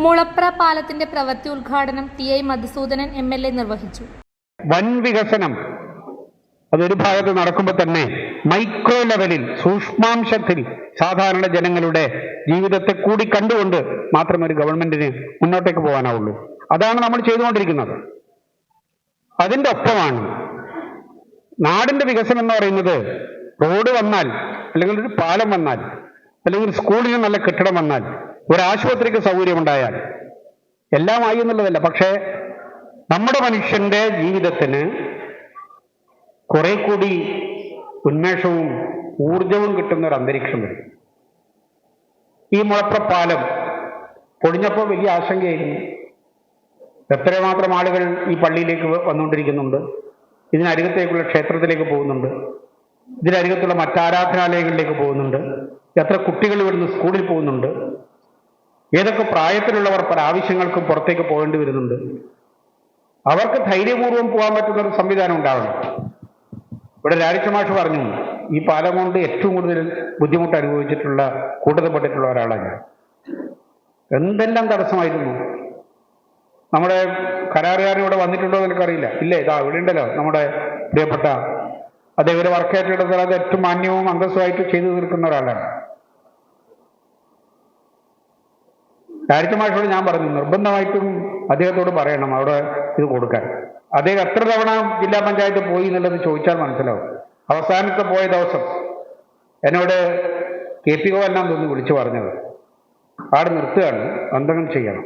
മുളപ്ര പാലത്തിന്റെ പ്രവൃത്തി ഉദ്ഘാടനം T I Madhusudanan M L A നിർവഹിച്ചു. വൻ വികസനം അതൊരു ഭാഗത്ത് നടക്കുമ്പോൾ തന്നെ മൈക്രോ ലെവലിൽ സൂക്ഷ്മാംശത്തിൽ സാധാരണ ജനങ്ങളുടെ ജീവിതത്തെ കൂടി കണ്ടുകൊണ്ട് മാത്രമേ ഒരു ഗവൺമെന്റിന് മുന്നോട്ടേക്ക് പോകാനാവുള്ളൂ. അതാണ് നമ്മൾ ചെയ്തുകൊണ്ടിരിക്കുന്നത്. അതിന്റെ ഒപ്പമാണ് നാടിന്റെ വികസനം എന്ന് പറയുന്നത് റോഡ് വന്നാൽ അല്ലെങ്കിൽ ഒരു പാലം വന്നാൽ അല്ലെങ്കിൽ സ്കൂളിന് നല്ല കെട്ടിടം വന്നാൽ ഒരു ആശുപത്രിക്ക് സൗകര്യമുണ്ടായാൽ എല്ലാമായി എന്നുള്ളതല്ല പക്ഷേ നമ്മുടെ മനുഷ്യന്റെ ജീവിതത്തിന് കുറെ കൂടി ഉന്മേഷവും ഊർജവും കിട്ടുന്ന ഒരു അന്തരീക്ഷം വരും. ഈ മുളപ്രപ്പാലം പൊളിഞ്ഞപ്പോൾ വലിയ ആശങ്കയായിരുന്നു. എത്രമാത്രം ആളുകൾ ഈ പള്ളിയിലേക്ക് വന്നുകൊണ്ടിരിക്കുന്നുണ്ട്. ഇതിനരികത്തേക്കുള്ള ക്ഷേത്രത്തിലേക്ക് പോകുന്നുണ്ട്. ഇതിനരികത്തുള്ള മറ്റാരാധനാലയങ്ങളിലേക്ക് പോകുന്നുണ്ട്. എത്ര കുട്ടികൾ ഇവിടുന്ന് സ്കൂളിൽ പോകുന്നുണ്ട്. ഏതൊക്കെ പ്രായത്തിലുള്ളവർ പല ആവശ്യങ്ങൾക്കും പുറത്തേക്ക് പോകേണ്ടി വരുന്നുണ്ട്? അവർക്ക് ധൈര്യപൂർവം പോകാൻ പറ്റുന്ന ഒരു സംവിധാനം ഉണ്ടാവണം. ഇവിടെ രാരിച്ചമാഷ് പറഞ്ഞു ഈ പാലം കൊണ്ട് ഏറ്റവും കൂടുതൽ ബുദ്ധിമുട്ട് അനുഭവിച്ചിട്ടുള്ള കൂട്ടത്തിൽപ്പെട്ടിട്ടുള്ള ഒരാളാണ് ഞാൻ. എന്തെല്ലാം തടസ്സമായിരുന്നു? നമ്മുടെ കരാറുകാരൻ ഇവിടെ വന്നിട്ടുണ്ടോ എന്ന് എനിക്കറിയില്ല. ഇല്ലേ ഇതാ ഇവിടെ ഉണ്ടല്ലോ നമ്മുടെ പ്രിയപ്പെട്ട അദ്ദേഹം ഒരു വർക്ക് അത് ഏറ്റവും മാന്യവും അന്തസ്സുമായിട്ട് ചെയ്തു തീർക്കുന്ന ഒരാളാണ്. രാരിച്ചമാഷോട് ഞാൻ പറഞ്ഞു നിർബന്ധമായിട്ടും അദ്ദേഹത്തോട് പറയണം അവിടെ ഇത് കൊടുക്കാൻ. അദ്ദേഹം എത്ര തവണ ജില്ലാ പഞ്ചായത്ത് പോയി എന്നുള്ളത് ചോദിച്ചാൽ മനസ്സിലാവും. അവസാനത്തെ പോയ ദിവസം എന്നോട് കെ പി ഗോവെല്ലാം തോന്നി വിളിച്ചു പറഞ്ഞത് ആട് നിർത്തുകയാണ് എന്തെങ്കിലും ചെയ്യണം.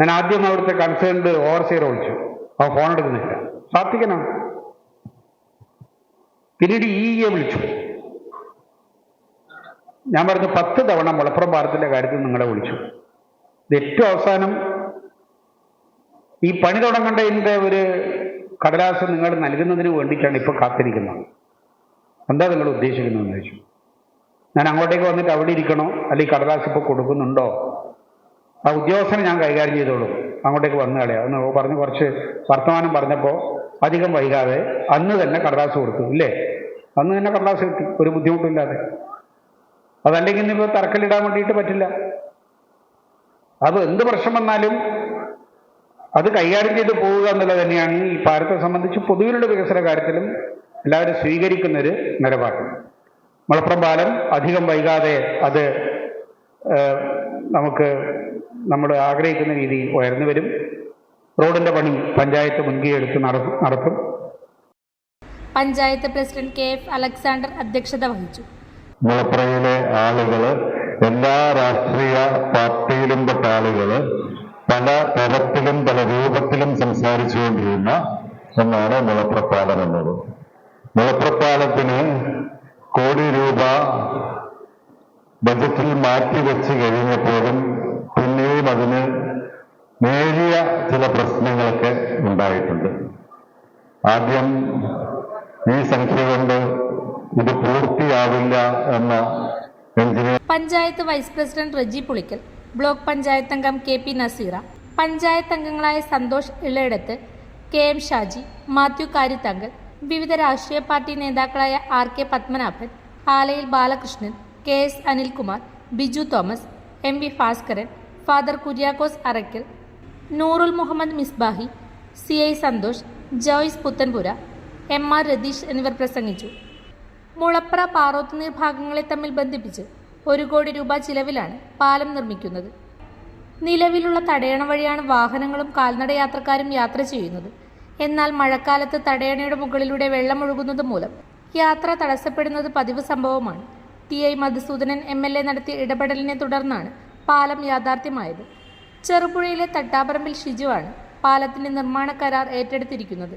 ഞാൻ ആദ്യം അവിടുത്തെ കൺസേൺഡ് ഓവർസിയർ വിളിച്ചു. അവൻ ഫോൺ എടുക്കുന്നില്ല. പ്രാർത്ഥിക്കണം. പിന്നീട് ഇ എ വിളിച്ചു. ഞാൻ പറഞ്ഞു പത്ത് തവണ മലപ്പുറം പാലത്തിന്റെ കാര്യത്തിൽ നിങ്ങളെ വിളിച്ചു. ഏറ്റവും അവസാനം ഈ പണി തുടങ്ങേണ്ടതിന്റെ ഒരു കടലാസ് നിങ്ങൾ നൽകുന്നതിന് വേണ്ടിയിട്ടാണ് ഇപ്പോൾ കാത്തിരിക്കുന്നത്. എന്താ നിങ്ങൾ ഉദ്ദേശിക്കുന്നതെന്ന് ചോദിച്ചു. ഞാൻ അങ്ങോട്ടേക്ക് വന്നിട്ട് അവിടെ ഇരിക്കണോ? അല്ലെങ്കിൽ കടലാസ് ഇപ്പോൾ കൊടുക്കുന്നുണ്ടോ? ആ ഉദ്യോഗസ്ഥനെ ഞാൻ കൈകാര്യം ചെയ്തോളൂ. അങ്ങോട്ടേക്ക് വന്നു കളയാം. എന്ന് പറഞ്ഞ് കുറച്ച് വർത്തമാനം പറഞ്ഞപ്പോൾ അധികം വൈകാതെ അന്ന് തന്നെ കടലാസ് കൊടുത്തു ഇല്ലേ? അന്ന് തന്നെ കടലാസ് കിട്ടി. ഒരു ബുദ്ധിമുട്ടില്ലാതെ അതല്ലെങ്കിൽ ഇന്നിപ്പോൾ തറക്കല്ലിടാൻ വേണ്ടിയിട്ട് പറ്റില്ല. അത് എന്ത് പ്രശ്നം വന്നാലും അത് കൈകാര്യം ചെയ്ത് പോവുക എന്നുള്ളത് തന്നെയാണ് ഈ ഭാരതത്തെ സംബന്ധിച്ച് പൊതുവിലുള്ള വികസന കാര്യത്തിലും എല്ലാവരും സ്വീകരിക്കുന്ന ഒരു നിലപാട്. മലപ്പുറം പാലം അധികം വൈകാതെ അത് നമുക്ക് നമ്മൾ ആഗ്രഹിക്കുന്ന രീതിയിൽ ഉയർന്നു വരും. റോഡിന്റെ പണി പഞ്ചായത്ത് മുൻകൈ എടുത്ത് നട- നടത്തും. Panchayat president K F Alexander അധ്യക്ഷത വഹിച്ചു. മലപ്പുറയിലെ ആളുകൾ എല്ലാ രാഷ്ട്രീയ പാർട്ടിയിലും പെട്ട ആളുകൾ പല തരത്തിലും പല രൂപത്തിലും സംസാരിച്ചുകൊണ്ടിരുന്ന ഒന്നാണ് മുളപ്രപ്പാലം എന്നത്. മുളപ്രപ്പാലത്തിന് കോടി രൂപ ബജറ്റിൽ മാറ്റിവെച്ച് കഴിഞ്ഞപ്പോഴും പിന്നെയും അതിന് നേരിയ ചില പ്രശ്നങ്ങളൊക്കെ ഉണ്ടായിട്ടുണ്ട്. ആദ്യം ഈ സംഖ്യ കൊണ്ട് ഇത് പൂർത്തിയാവില്ല എന്ന panchayat vice president Reji Pulickal block panchayat അംഗം കെ പി നസീറ പഞ്ചായത്ത് അംഗങ്ങളായ Santhosh Elayidathu K M Shaji Mathew Karithankal വിവിധ രാഷ്ട്രീയ പാർട്ടി നേതാക്കളായ R K Padmanabhan Alayil Balakrishnan K S Anilkumar Biju Thomas M V Bhaskaran father Kuriakose Arakkal Noorul Muhammad Misbahi C I Santhosh Joyce Puthenpura M R Ratheesh എന്നിവർ പ്രസംഗിച്ചു. മുളപ്ര പാറോത്തുനീർ ഭാഗങ്ങളെ തമ്മിൽ ബന്ധിപ്പിച്ച് ഒരു കോടി രൂപ ചിലവിലാണ് പാലം നിർമ്മിക്കുന്നത്. നിലവിലുള്ള തടയണ വഴിയാണ് വാഹനങ്ങളും കാൽനട യാത്രക്കാരും യാത്ര ചെയ്യുന്നത്. എന്നാൽ മഴക്കാലത്ത് തടയണയുടെ മുകളിലൂടെ വെള്ളം ഒഴുകുന്നത് മൂലം യാത്ര തടസ്സപ്പെടുന്നത് പതിവ് സംഭവമാണ്. T I Madhusudanan M L A നടത്തിയ ഇടപെടലിനെ തുടർന്നാണ് പാലം യാഥാർത്ഥ്യമായത്. ചെറുപുഴയിലെ തട്ടാപറമ്പിൽ ഷിജുവാണ് പാലത്തിന്റെ നിർമ്മാണ കരാർ ഏറ്റെടുത്തിരിക്കുന്നത്.